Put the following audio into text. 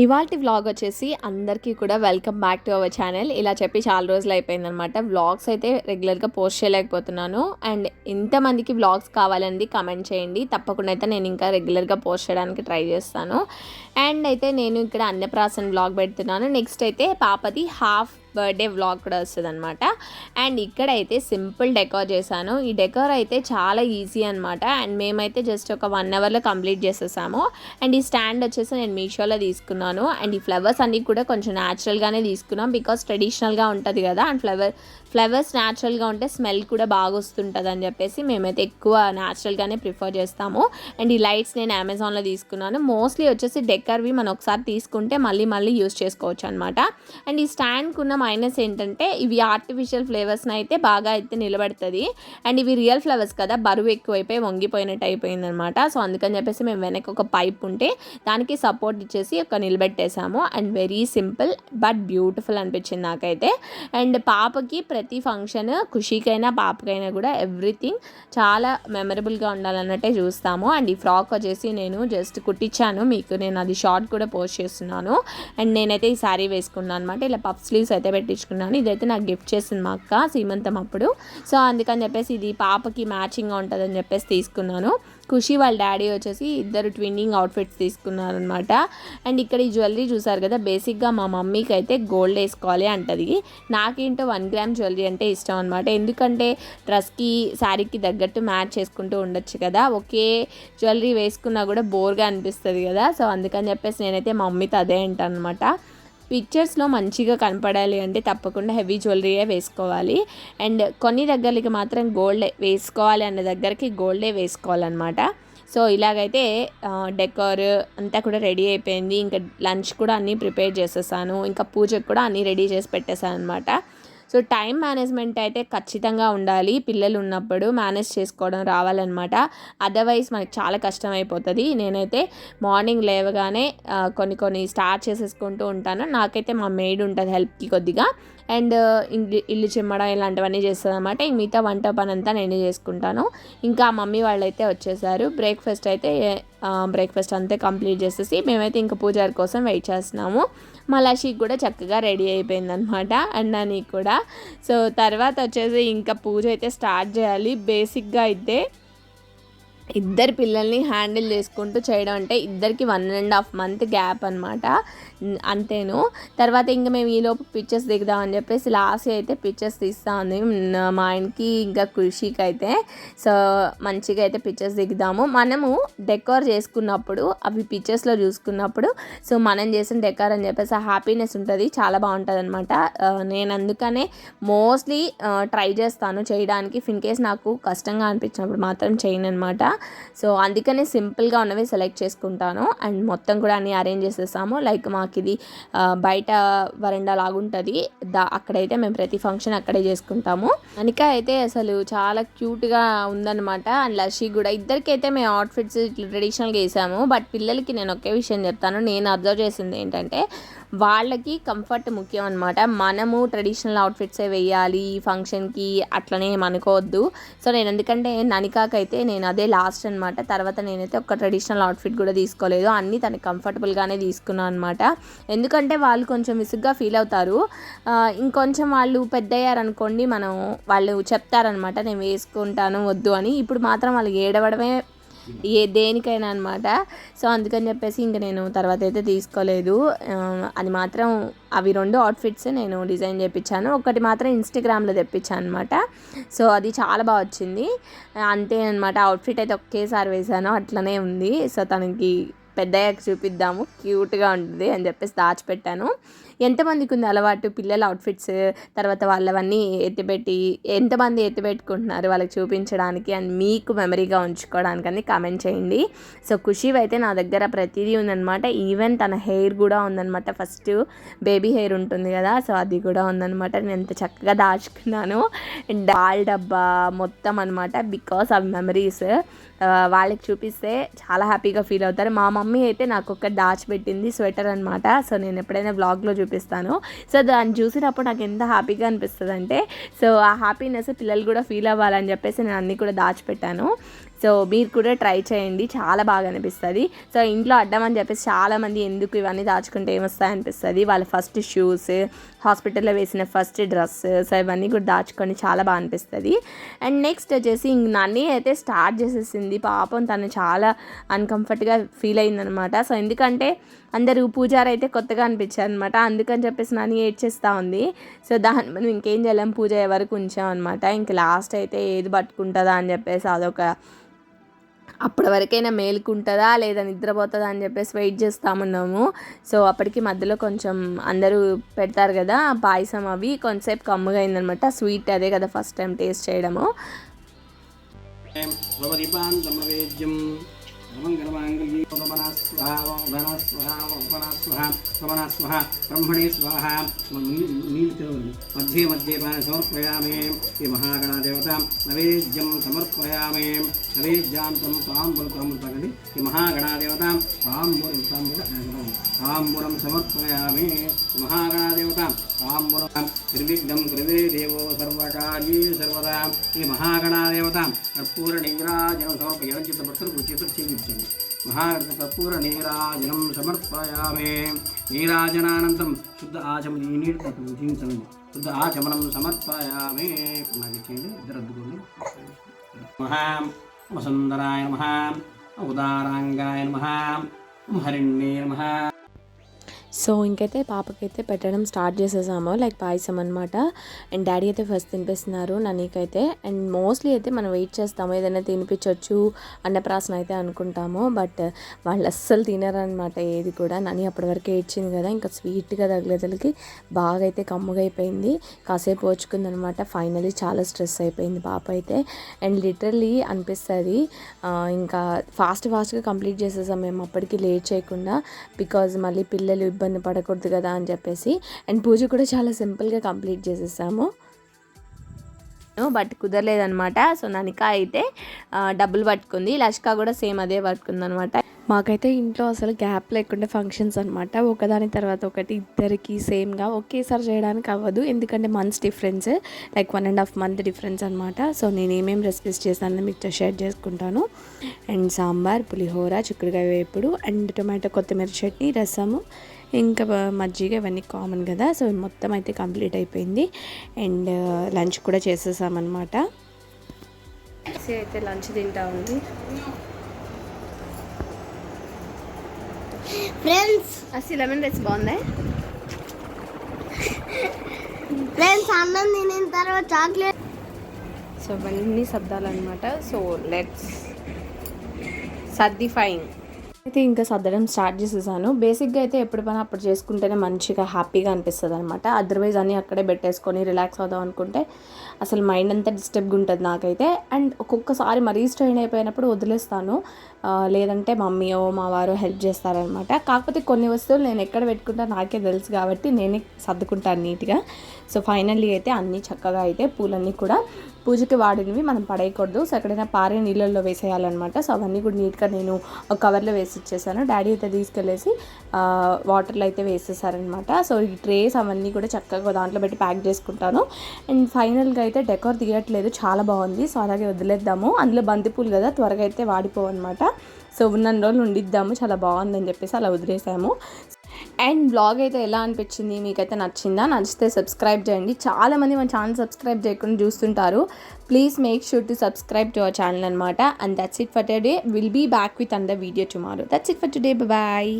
ఇవాల్టి వ్లాగ్ వచ్చేసి అందరికీ కూడా welcome back to our channel ఇలా చెప్పి చాలా రోజులు అయిపోయిందనమాట వ్లాగ్స్ అయితే రెగ్యులర్గా పోస్ట్ చేయలేకపోతున్నాను. అండ్ ఇంతమందికి వ్లాగ్స్ కావాలండి కమెంట్ చేయండి. తప్పకుండా అయితే నేను ఇంకా రెగ్యులర్గా పోస్ట్ చేయడానికి ట్రై చేస్తాను. అండ్ అయితే నేను ఇక్కడ అన్నప్రాసన్ వ్లాగ్ పెడుతున్నాను. నెక్స్ట్ అయితే పాపది హాఫ్ బర్త్డే వ్లాగ్ కూడా వస్తుంది అనమాట అండ్ ఇక్కడైతే సింపుల్ డెకార్ చేశాను. ఈ డెకార్ అయితే చాలా ఈజీ అనమాట అండ్ మేమైతే జస్ట్ ఒక వన్ అవర్లో కంప్లీట్ చేసేసాము. అండ్ ఈ స్టాండ్ వచ్చేసి నేను మీషోలో తీసుకున్నాను. అండ్ ఈ ఫ్లవర్స్ అన్నీ కూడా కొంచెం న్యాచురల్గానే తీసుకున్నాం. బికాస్ ట్రెడిషనల్గా ఉంటుంది కదా. అండ్ ఫ్లవర్ ఫ్లవర్స్ న్యాచురల్గా ఉంటే స్మెల్ కూడా బాగా వస్తుంటుంది అని చెప్పేసి మేమైతే ఎక్కువ న్యాచురల్గానే ప్రిఫర్ చేస్తాము. అండ్ ఈ లైట్స్ నేను అమెజాన్లో తీసుకున్నాను. మోస్ట్లీ వచ్చేసి డెక్కర్వి మనం ఒకసారి తీసుకుంటే మళ్ళీ మళ్ళీ యూస్ చేసుకోవచ్చు అనమాట అండ్ ఈ స్టాండ్కి ఉన్న మైనస్ ఏంటంటే ఇవి ఆర్టిఫిషియల్ ఫ్లేవర్స్ని అయితే బాగా అయితే నిలబడుతుంది. అండ్ ఇవి రియల్ ఫ్లవర్స్ కదా బరువు ఎక్కువైపోయి వంగిపోయినట్టు అయిపోయింది అనమాట సో అందుకని చెప్పేసి మేము వెనక ఒక పైప్ ఉంటే దానికి సపోర్ట్ ఇచ్చేసి ఒక నిలబెట్టేసాము. And very simple but beautiful అనిపించింది నాకైతే. అండ్ పాపకి ప్రతి ఫంక్షన్ ఖుషికైనా పాపకైనా కూడా ఎవ్రీథింగ్ చాలా మెమరబుల్గా ఉండాలన్నట్టే చూస్తాము. అండ్ ఈ ఫ్రాక్ వచ్చేసి నేను జస్ట్ కుట్టించాను మీకు నేను అది షార్ట్ కూడా పోస్ట్ చేస్తున్నాను. అండ్ నేనైతే ఈ శారీ వేసుకున్నాను అనమాట ఇలా పఫ్ స్లీవ్స్ అయితే పెట్టించుకున్నాను. ఇదైతే నాకు గిఫ్ట్ చేసింది మా అక్క సీమంతం అప్పుడు. సో అందుకని చెప్పేసి ఇది పాపకి మ్యాచింగ్గా ఉంటుందని చెప్పేసి తీసుకున్నాను. ఖుషి వాళ్ళ డాడీ వచ్చేసి ఇద్దరు ట్విన్నింగ్ అవుట్ఫిట్స్ తీసుకున్నారనమాట అండ్ ఇక్కడ ఈ జ్యువెలరీ చూసారు కదా బేసిక్గా మా మమ్మీకి అయితే గోల్డ్ వేసుకోవాలి అంటది. నాకేంటో వన్ గ్రామ్ జ్యువెలరీ అంటే ఇష్టం అనమాట ఎందుకంటే డ్రెస్కి శారీకి తగ్గట్టు మ్యాచ్ చేసుకుంటూ ఉండొచ్చు కదా. ఒకే జ్యువెలరీ వేసుకున్నా కూడా బోర్గా అనిపిస్తుంది కదా. సో అందుకని చెప్పేసి నేనైతే మా మమ్మీతో అదే అంటాను అనమాట పిక్చర్స్లో మంచిగా కనపడాలి అంటే తప్పకుండా హెవీ జ్యువెలరీయే వేసుకోవాలి. అండ్ కొన్ని దగ్గరికి మాత్రం గోల్డ్ వేసుకోవాలి అన్న దగ్గరికి గోల్డే వేసుకోవాలన్నమాట. సో ఇలాగైతే డెకోర్ అంతా కూడా రెడీ అయిపోయింది. ఇంకా లంచ్ కూడా అన్నీ ప్రిపేర్ చేసేసాను. ఇంకా పూజకు కూడా అన్నీ రెడీ చేసి పెట్టేశాను అనమాట సో టైం మేనేజ్మెంట్ అయితే ఖచ్చితంగా ఉండాలి. పిల్లలు ఉన్నప్పుడు మేనేజ్ చేసుకోవడం రావాలన్నమాట. అదర్వైజ్ మనకి చాలా కష్టం అయిపోతుంది నేనైతే మార్నింగ్ లేవగానే కొన్ని కొన్ని స్టార్ట్ చేసేసుకుంటూ ఉంటాను. నాకైతే మా మెయిడ్ ఉంటుంది హెల్ప్కి కొద్దిగా. అండ్ ఇల్లు ఇల్లు చిమ్మడం ఇలాంటివన్నీ చేస్తుంది అనమాట ఇంక మిగతా వంట పని అంతా నేనే చేసుకుంటాను. ఇంకా మమ్మీ వాళ్ళు అయితే వచ్చేసారు. బ్రేక్ఫాస్ట్ అయితే బ్రేక్ఫాస్ట్ అంతే కంప్లీట్ చేసేసి మేమైతే ఇంకా పూజారి కోసం వెయిట్ చేస్తున్నాము. మలాషీకి కూడా చక్కగా రెడీ అయిపోయిందనమాట అండ్ నీకు కూడా. సో తర్వాత వచ్చేసి ఇంకా పూజ అయితే స్టార్ట్ చేయాలి. బేసిక్గా అయితే ఇద్దరు పిల్లల్ని హ్యాండిల్ చేసుకుంటూ చేయడం అంటే ఇద్దరికి one and half month gap అనమాట అంతేను. తర్వాత ఇంకా మేము ఈలోపు పిక్చర్స్ దిగుదామని చెప్పేసి లాస్ట్ అయితే పిక్చర్స్ తీస్తా ఉంది మా ఆయనకి ఇంకా కృషికి అయితే సో మంచిగా అయితే పిక్చర్స్ దిగుదాము. మనము డెకోర్ చేసుకున్నప్పుడు అవి పిక్చర్స్లో చూసుకున్నప్పుడు సో మనం చేసిన డెకోర్ అని చెప్పేసి ఆ హ్యాపీనెస్ ఉంటుంది. చాలా బాగుంటుంది అనమాట నేను అందుకనే మోస్ట్లీ ట్రై చేస్తాను చేయడానికి. ఇన్ కేస్ నాకు కష్టంగా అనిపించినప్పుడు మాత్రం చేయను అనమాట సో అందుకనే సింపుల్గా ఉన్నవి సెలెక్ట్ చేసుకుంటాను. అండ్ మొత్తం కూడా అన్నీ అరేంజ్ చేసేసాము. లైక్ మాకు ఇది బయట వరండా లాగుంటుంది. దా అక్కడైతే మేము ప్రతి ఫంక్షన్ అక్కడే చేసుకుంటాము. అనిక అయితే అసలు చాలా క్యూట్గా ఉందన్నమాట. అండ్ లషి కూడా. ఇద్దరికైతే మేము అవుట్ఫిట్స్ ట్రెడిషనల్గా వేసాము. బట్ పిల్లలకి నేను ఒకే విషయం చెప్తాను. నేను అబ్జర్వ్ చేసింది ఏంటంటే వాళ్ళకి కంఫర్ట్ ముఖ్యం అనమాట మనము ట్రెడిషనల్ అవుట్ఫిట్సే వేయాలి ఫంక్షన్కి అట్లనే అనుకోవద్దు సో నేను ఎందుకంటే ననికాకైతే నేను అదే లాస్ట్ అనమాట తర్వాత నేనైతే ఒక ట్రెడిషనల్ అవుట్ఫిట్ కూడా తీసుకోలేదు. అన్నీ తనకి కంఫర్టబుల్గానే తీసుకున్నాను అనమాట ఎందుకంటే వాళ్ళు కొంచెం విసుగ్గా ఫీల్ అవుతారు. ఇంకొంచెం వాళ్ళు పెద్దయ్యారనుకోండి మనం వాళ్ళు చెప్తారనమాట నేను వేసుకుంటాను వద్దు అని. ఇప్పుడు మాత్రం వాళ్ళు ఏడవడమే ఏ దేనికైనా అనమాట సో అందుకని చెప్పేసి ఇంక నేను తర్వాత అయితే తీసుకోలేదు. అది మాత్రం అవి రెండు అవుట్ఫిట్స్ నేను డిజైన్ చేయించాను ఒకటి మాత్రం ఇన్స్టాగ్రామ్లో తెప్పించాను అనమాట సో అది చాలా బాగా వచ్చింది. అంతే అనమాట అవుట్ఫిట్ అయితే ఒకేసారి వేసాను. అట్లనే ఉంది. సో తనకి పెద్దయ్యాక చూపిద్దాము. క్యూట్గా ఉంటుంది అని చెప్పేసి దాచిపెట్టాను. ఎంతమందికి ఉంది అలవాటు? పిల్లల అవుట్ఫిట్స్ తర్వాత వాళ్ళవన్నీ ఎత్తిపెట్టి ఎంతమంది ఎత్తిపెట్టుకుంటున్నారు వాళ్ళకి చూపించడానికి అండ్ మీకు మెమరీగా ఉంచుకోవడానికి అని కామెంట్ చేయండి. సో ఖుషీవ్ అయితే నా దగ్గర ప్రతిదీ ఉందనమాట ఈవెన్ తన హెయిర్ కూడా ఉందనమాట ఫస్ట్ బేబీ హెయిర్ ఉంటుంది కదా సో అది కూడా ఉందనమాట నేను ఎంత చక్కగా దాచుకున్నాను. డాల్ డబ్బా మొత్తం అనమాట బికాస్ ఆఫ్ మెమరీస్ వాళ్ళకి చూపిస్తే చాలా హ్యాపీగా ఫీల్ అవుతారు. మా మమ్మీ అయితే నాకు ఒక దాచిపెట్టింది స్వెటర్ అనమాట సో నేను ఎప్పుడైనా బ్లాగ్లో చూపిస్తాను. సో దాన్ని చూసినప్పుడు నాకు ఎంత హ్యాపీగా అనిపిస్తుంది అంటే సో ఆ హ్యాపీనెస్ పిల్లలు కూడా ఫీల్ అవ్వాలని చెప్పేసి నేను అన్నీ కూడా దాచిపెట్టాను. సో మీరు కూడా ట్రై చేయండి. చాలా బాగా అనిపిస్తుంది. సో ఇంట్లో అడ్డం అని చెప్పేసి చాలామంది ఎందుకు ఇవన్నీ దాచుకుంటే ఏమొస్తాయి అనిపిస్తుంది. వాళ్ళ ఫస్ట్ షూస్ హాస్పిటల్లో వేసిన ఫస్ట్ డ్రెస్ సో ఇవన్నీ కూడా దాచుకొని చాలా బాగా అనిపిస్తుంది. అండ్ నెక్స్ట్ వచ్చేసి ఇంక నన్నీ అయితే స్టార్ట్ చేసేసింది. పాపం తను చాలా అన్కంఫర్ట్గా ఫీల్ అయిందనమాట. సో ఎందుకంటే అందరూ పూజారి అయితే కొత్తగా అనిపించారు అనమాట అందుకని చెప్పేసి నన్ను ఏడ్చేస్తూ ఉంది. సో దాన్ని మనం ఇంకేం చేయలేం? పూజ ఎవరికి ఉంచాం అనమాట ఇంక లాస్ట్ అయితే ఏది పట్టుకుంటుందా అని చెప్పేసి అదొక అప్పటి వరకైనా మేలుకుంటుందా లేదా నిద్రపోతుందా అని చెప్పేసి వెయిట్ చేస్తామన్నాము. సో అప్పటికి మధ్యలో కొంచెం అందరూ పెడతారు కదా పాయసం అవి. కొంతసేపు కమ్ముగా అయిందనమాట. స్వీట్ అదే కదా ఫస్ట్ టైం టేస్ట్ చేయడము. ब्रह्मणे स्वाहा मध्ये मध्ये पाणि समर्पयामे ये महागणादेवतां नैवेद्यं समर्पयामे नैवेद्यां तं ताम्बुलतामृतगति ये महागणादेवतां ताम्बुलं ताम्बुलं ताम्बुलं समर्पयामे महागणादेवतां ఈ మహాగణాదేవత తాంబూలం నిర్విఘ్నం కృవే దేవో సర్వకార్యే సర్వదా ఈ మహాగణాదేవత కర్పూర నీరాజనం సమర్పయం చిత్తపడుతున్న చేతులు మహాగణ కర్పూర నీరాజనం సమర్పయామే నీరాజనానంతరం శుద్ధ ఆచమని ఈ నీరు జీవించండి శుద్ధ ఆచమనం సమర్పయామే నాకు చేయండి ఇద్దరద్దుకోండి మహా వసుందరాయ నమ ఉదారాంగాయ నమ హరిణ్యే నమ సో ఇంకైతే పాపకైతే పెట్టడం స్టార్ట్ చేసేసాము లైక్ పాయసం అనమాట అండ్ డాడీ అయితే ఫస్ట్ తినిపిస్తున్నారు నన్నీకైతే. అండ్ మోస్ట్లీ అయితే మనం వెయిట్ చేస్తాము ఏదైనా తినిపించవచ్చు అన్నప్రాసన అయితే అనుకుంటాము. బట్ వాళ్ళు అస్సలు తినరనమాట ఏది కూడా. నని అప్పటివరకు ఇచ్చింది కదా ఇంకా స్వీట్గా తగిలేదలకి బాగా అయితే కమ్ముగా అయిపోయింది. కాసేపు వచ్చుకుందనమాట ఫైనలీ చాలా స్ట్రెస్ అయిపోయింది పాప అయితే అండ్ లిటరలీ అనిపిస్తుంది ఇంకా ఫాస్ట్ ఫాస్ట్గా కంప్లీట్ చేసేసాం. మేము అప్పటికి లేట్ చేయకుండా బికాజ్ మళ్ళీ పిల్లలు ఇబ్బంది పడకూడదు కదా అని చెప్పేసి. అండ్ పూజ కూడా చాలా సింపుల్గా కంప్లీట్ చేసేసాము. బట్ కుదరలేదనమాట సో ననిక అయితే డబ్బులు పట్టుకుంది. లష్క కూడా సేమ్ అదే పట్టుకుంది అనమాట మాకైతే ఇంట్లో అసలు గ్యాప్ లేకుండా ఫంక్షన్స్ అనమాట ఒకదాని తర్వాత ఒకటి ఇద్దరికి సేమ్గా ఒకేసారి చేయడానికి అవ్వదు. ఎందుకంటే months difference like one and half month difference అనమాట సో నేను ఏమేమి రెసిపీస్ చేశానని మీతో షేర్ చేసుకుంటాను. అండ్ సాంబార్ పులిహోర చిక్కుడుకాయ వేపుడు అండ్ టొమాటో కొత్తిమీర చట్నీ రసము ఇంకా మజ్జిగ ఇవన్నీ కామన్ కదా సో మొత్తం అయితే కంప్లీట్ అయిపోయింది. అండ్ లంచ్ కూడా చేసేసామన్నమాట. అయితే లంచ్ తింటా ఉంది. ఫ్రెండ్స్ అసలు లెమన్ రైస్ బాగుందా? ఫ్రెండ్స్ అన్నం తినిన తర్వాత చాక్లెట్ సో ఇవన్నీ సర్దాలన్నమాట. సో లెట్స్ సర్దిఫైయింగ్ అయితే ఇంకా సర్దడం స్టార్ట్ చేసేసాను. బేసిక్గా అయితే ఎప్పుడు పని అప్పుడు చేసుకుంటేనే మంచిగా హ్యాపీగా అనిపిస్తుంది అనమాట అదర్వైజ్ అన్నీ అక్కడే పెట్టేసుకొని రిలాక్స్ అవుదాం అనుకుంటే అసలు మైండ్ అంతా డిస్టర్బ్గా ఉంటుంది నాకైతే. అండ్ ఒక్కొక్కసారి మరీ స్ట్రెయిన్ అయిపోయినప్పుడు వదిలేస్తాను. లేదంటే మమ్మీయో మా వారు హెల్ప్ చేస్తారనమాట. కాకపోతే కొన్ని వస్తువులు నేను ఎక్కడ పెట్టుకుంటా నాకే తెలుసు కాబట్టి నేనే సర్దుకుంటాను నీట్గా. సో ఫైనల్లీ అయితే అన్నీ చక్కగా అయితే పూలన్నీ కూడా పూజకి వాడినవి మనం పడేయకూడదు. సో ఎక్కడైనా పారే నీళ్ళల్లో వేసేయాలన్నమాట. సో అవన్నీ కూడా నీట్గా నేను ఒక కవర్లో వేసి ఇచ్చేసాను. డాడీ అయితే తీసుకెళ్ళేసి వాటర్లో అయితే వేసేసారనమాట సో ఈ ట్రేస్ అవన్నీ కూడా చక్కగా దాంట్లో పెట్టి ప్యాక్ చేసుకుంటాను. అండ్ ఫైనల్గా అయితే డెకోర్ తీయట్లేదు చాలా బాగుంది. సో అలాగే వదిలేద్దాము. అందులో బంతిపూలు కదా త్వరగా అయితే వాడిపోవు అనమాట సో ఉన్న రోజులు ఉండిద్దాము చాలా బాగుందని చెప్పేసి అలా వదిలేసాము. అండ్ బ్లాగ్ అయితే ఎలా అనిపించింది మీకైతే నచ్చిందా? నచ్చితే సబ్స్క్రైబ్ చేయండి. చాలామంది మన ఛానల్ సబ్స్క్రైబ్ చేయకుండా చూస్తుంటారు. Please make sure to subscribe to our channel అనమాట and that's it for today. Will be back with another video tomorrow that's it for today. Bye.